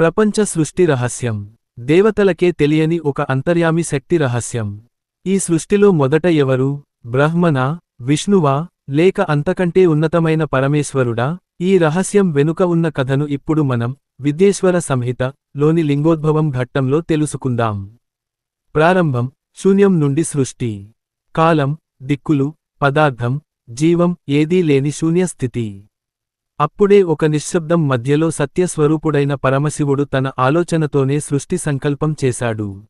ప్రపంచ సృష్టి రహస్యం. దేవతలకే తెలియని ఒక అంతర్యామి శక్తి రహస్యం. ఈ సృష్టిలో మొదట ఎవరు? బ్రహ్మనా? విష్ణువా? లేక అంతకంటే ఉన్నతమైన పరమేశ్వరుడా? ఈ రహస్యం వెనుక ఉన్న కథను ఇప్పుడు మనం విద్యేశ్వర సంహిత లోని లింగోద్భవం ఘట్టంలో తెలుసుకుందాం. ప్రారంభం. శూన్యం నుండి సృష్టి. కాలం. దిక్కులు. పదార్థం. జీవం. ఏదీ లేని శూన్య స్థితి అప్పుడే ఒక నిశ్శబ్దం మధ్యలో సత్యస్వరూపుడైన పరమశివుడు తన ఆలోచనతోనే సృష్టి సంకల్పం చేశాడు.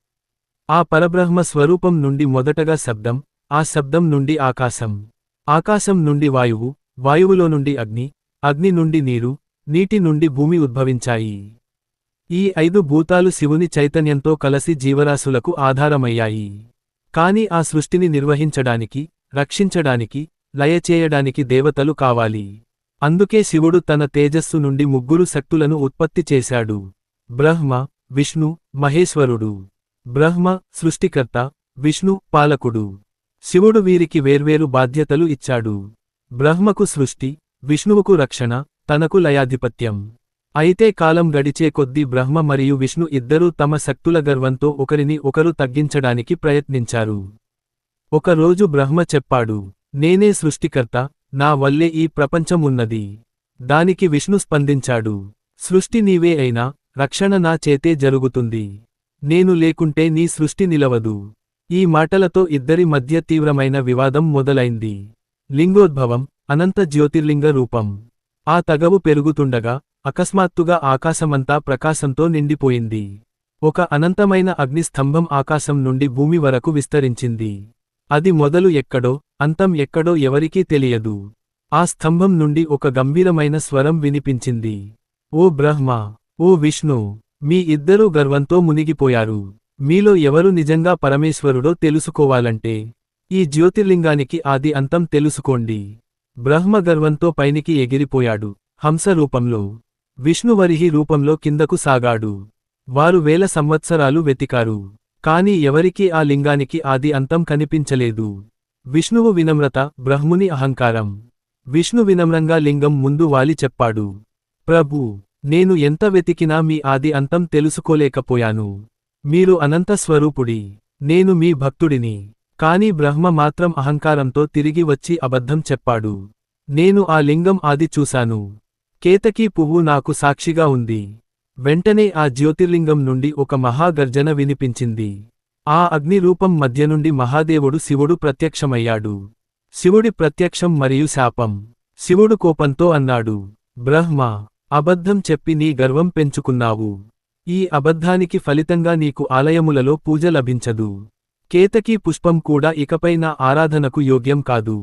ఆ పరబ్రహ్మ స్వరూపం నుండి మొదటగా శబ్దం ఆ శబ్దం నుండి ఆకాశం. ఆకాశం నుండి వాయువు వాయువులో నుండి అగ్ని అగ్ని నుండి నీరు నీటి నుండి భూమి ఉద్భవించాయి. ఈ ఐదు భూతాలు శివుని చైతన్యంతో కలసి జీవరాశులకు ఆధారమయ్యాయి. కాని ఆ సృష్టిని నిర్వహించడానికి రక్షించడానికి లయచేయడానికి దేవతలు కావాలి. అందుకే శివుడు తన తేజస్సు నుండి ముగ్గురు శక్తులను ఉత్పత్తి చేశాడు. బ్రహ్మ విష్ణు మహేశ్వరుడు. బ్రహ్మ సృష్టికర్త విష్ణు పాలకుడు. శివుడు వీరికి వేర్వేరు బాధ్యతలు ఇచ్చాడు. బ్రహ్మకు సృష్టి విష్ణువుకు రక్షణ తనకు లయాధిపత్యం. అయితే కాలం గడిచే కొద్దీ బ్రహ్మ మరియు విష్ణు ఇద్దరూ తమ శక్తుల గర్వంతో ఒకరిని ఒకరు తగ్గించడానికి ప్రయత్నించారు. ఒకరోజు బ్రహ్మ చెప్పాడు నేనే సృష్టికర్త నా వల్లే ఈ ప్రపంచం ఉన్నది. దానికి విష్ణు స్పందించాడు. సృష్టి నీవే అయినా రక్షణ నా చేతే జరుగుతుంది. నేను లేకుంటే నీ సృష్టి నిలవదు. ఈ మాటలతో ఇద్దరి మధ్య తీవ్రమైన వివాదం మొదలైంది. లింగోద్భవం అనంత జ్యోతిర్లింగ రూపం. ఆ తగవు పెరుగుతుండగా అకస్మాత్తుగా ఆకాశమంతా ప్రకాశంతో నిండిపోయింది. ఒక అనంతమైన అగ్నిస్తంభం ఆకాశం నుండి భూమి వరకు విస్తరించింది. అది మొదలు ఎక్కడో అంతం ఎక్కడో ఎవరికీ తెలియదు. ఆ స్తంభం నుండి ఒక గంభీరమైన స్వరం వినిపించింది. ఓ బ్రహ్మ ఓ విష్ణు మీ ఇద్దరూ గర్వంతో మునిగిపోయారు. మీలో ఎవరు నిజంగా పరమేశ్వరుడో తెలుసుకోవాలంటే ఈ జ్యోతిర్లింగానికి ఆది అంతం తెలుసుకోండి. బ్రహ్మ గర్వంతో పైనికి ఎగిరిపోయాడు. హంస రూపంలో విష్ణువరిహి రూపంలో కిందకు సాగాడు. వారు వేల సంవత్సరాలు వెతికారు. కాని ఎవరికీ ఆ లింగానికి ఆది అంతం కనిపించలేదు. విష్ణువు వినమ్రత బ్రహ్ముని అహంకారం. విష్ణు వినమ్రంగా లింగం ముందు వాలి చెప్పాడు. ప్రభూ నేను ఎంత వెతికినా మీ ఆది అంతం తెలుసుకోలేకపోయాను. మీరు అనంత స్వరూపుడి. నేను మీ భక్తుడిని. కాని బ్రహ్మ మాత్రం అహంకారంతో తిరిగి వచ్చి అబద్ధం చెప్పాడు. నేను ఆ లింగం ఆది చూశాను. కేతకీ పువ్వు నాకు సాక్షిగా ఉంది. వెంటనే ఆ జ్యోతిర్లింగం నుండి ఒక మహాగర్జన వినిపించింది. ఆ అగ్నిరూపం మధ్యనుండి మధ్య నుండి మహాదేవుడు శివుడు ప్రత్యక్షమయ్యాడు. శివుడి ప్రత్యక్షం మరియు శాపం. శివుడు కోపంతో అన్నాడు బ్రహ్మ అబద్ధం చెప్పి నీ గర్వం పెంచుకున్నావు. ఈ అబద్ధానికి ఫలితంగా నీకు ఆలయములలో పూజ లభించదు. కేతకీ పుష్పం కూడా ఇకపై నా ఆరాధనకు యోగ్యం కాదు.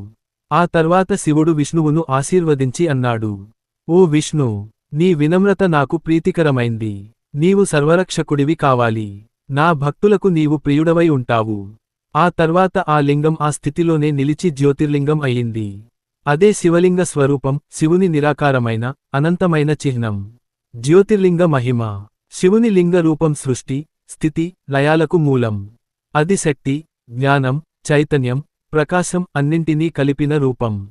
ఆ తర్వాత శివుడు విష్ణువును ఆశీర్వదించి అన్నాడు ఓ విష్ణు నీ వినమ్రత నాకు ప్రీతికరమైంది. నీవు సర్వరక్షకుడివి కావాలి. నా భక్తులకు నీవు ప్రియుడవై ఉంటావు. ఆ తర్వాత ఆ లింగం ఆ స్థితిలోనే నిలిచి జ్యోతిర్లింగం అయింది. అదే శివలింగ స్వరూపం శివుని నిరాకారమైన అనంతమైన చిహ్నం. జ్యోతిర్లింగ మహిమ. శివుని లింగ రూపం సృష్టి స్థితి లయాలకు మూలం. అది శక్తి జ్ఞానం చైతన్యం ప్రకాశం అన్నింటినీ కలిపిన రూపం.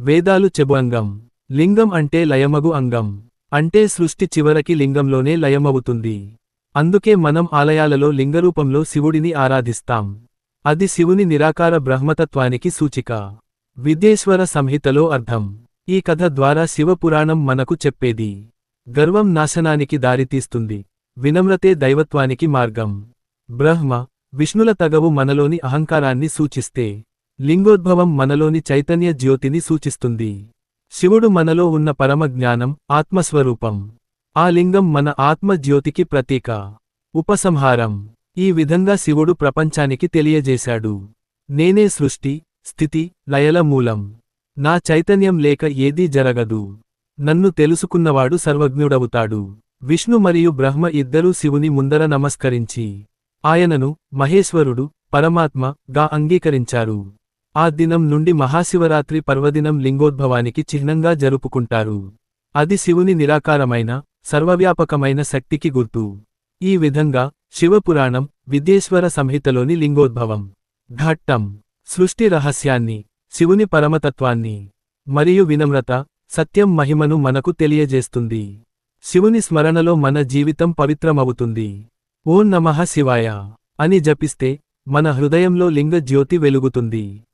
వేదాలు చెబు అంగం లింగం అంటే లయమగు అంగం. అంటే సృష్టి చివరకి లింగంలోనే లయమవుతుంది. అందుకే మనం ఆలయాలలో లింగరూపంలో శివుడిని ఆరాధిస్తాం. అది శివుని నిరాకార బ్రహ్మతత్వానికి సూచిక. విద్యేశ్వర సంహితలో అర్థం. ఈ కథ ద్వారా శివపురాణం మనకు చెప్పేది. గర్వం నాశనానికి దారితీస్తుంది. వినమ్రతే దైవత్వానికి మార్గం. బ్రహ్మ విష్ణుల తగవు మనలోని అహంకారాన్ని సూచిస్తే లింగోద్భవం మనలోని చైతన్య జ్యోతిని సూచిస్తుంది. శివుడు మనలో ఉన్న పరమజ్ఞానం ఆత్మస్వరూపం. ఆ లింగం మన ఆత్మ జ్యోతికి ప్రతీక. ఉపసంహారం. ఈ విధంగా శివుడు ప్రపంచానికి తెలియజేశాడు. నేనే సృష్టి స్థితి లయల మూలం. నా చైతన్యం లేక ఏదీ జరగదు. నన్ను తెలుసుకున్నవాడు సర్వజ్ఞుడవుతాడు. విష్ణు మరియు బ్రహ్మ ఇద్దరూ శివుని ముందర నమస్కరించి ఆయనను మహేశ్వరుడు పరమాత్మ గా అంగీకరించారు. ఆ దినం నుండి మహాశివరాత్రి పర్వదినం లింగోద్భవానికి చిహ్నంగా జరుపుకుంటారు. అది శివుని నిరాకారమైన సర్వవ్యాపకమైన శక్తికి గుర్తు. ఈ విధంగా శివపురాణం విద్యేశ్వర సంహితలోని లింగోద్భవం. ఘట్టం. సృష్టి రహస్యాన్ని శివుని పరమతత్వాన్ని మరియు వినమ్రత సత్యం మహిమను మనకు తెలియజేస్తుంది. శివుని స్మరణలో మన జీవితం పవిత్రమవుతుంది. ఓం నమః శివాయ. అని జపిస్తే మన హృదయంలో లింగ జ్యోతి వెలుగుతుంది.